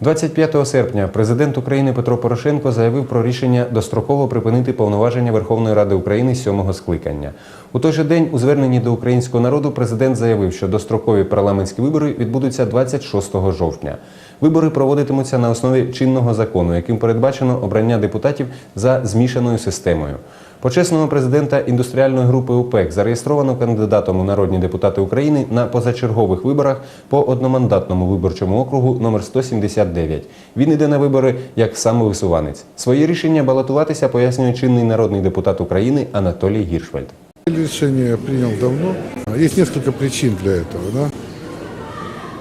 25 серпня президент України Петро Порошенко заявив про рішення достроково припинити повноваження Верховної Ради України сьомого скликання. У той же день у зверненні до українського народу президент заявив, що дострокові парламентські вибори відбудуться 26 жовтня. Вибори проводитимуться на основі чинного закону, яким передбачено обрання депутатів за змішаною системою Почесного президента індустріальної групи ОПЕК зареєстровано кандидатом у народні депутати України на позачергових виборах по одномандатному виборчому округу номер 179. Він іде на вибори як самовисуванець. Своє рішення балотуватися пояснює чинний народний депутат України Анатолій Гіршвальд. Решение принял давно. Есть несколько причин для этого. Да?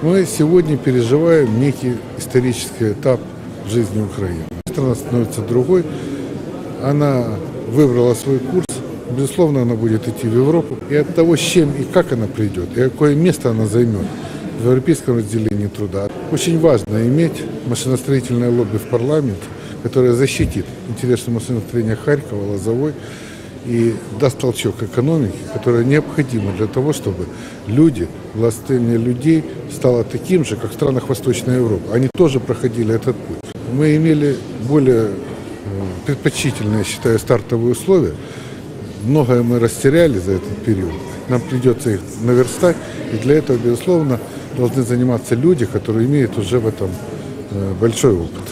Мы сегодня переживаем некий исторический этап в жизни Украины. Страна становится другой. Она выбрала свой курс. Безусловно, она будет идти в Европу. И от того, с чем и как она придет, и какое место она займет в европейском разделении труда. Очень важно иметь машиностроительное лобби в парламенте, которое защитит интересы машиностроения Харькова, Лозовой, и даст толчок экономике, которая необходима для того, чтобы люди, властение людей стало таким же, как в странах Восточной Европы. Они тоже проходили этот путь. Мы имели более предпочтительные, я считаю, стартовые условия. Многое мы растеряли за этот период. Нам придется их наверстать, и для этого, безусловно, должны заниматься люди, которые имеют уже в этом э, большой опыт.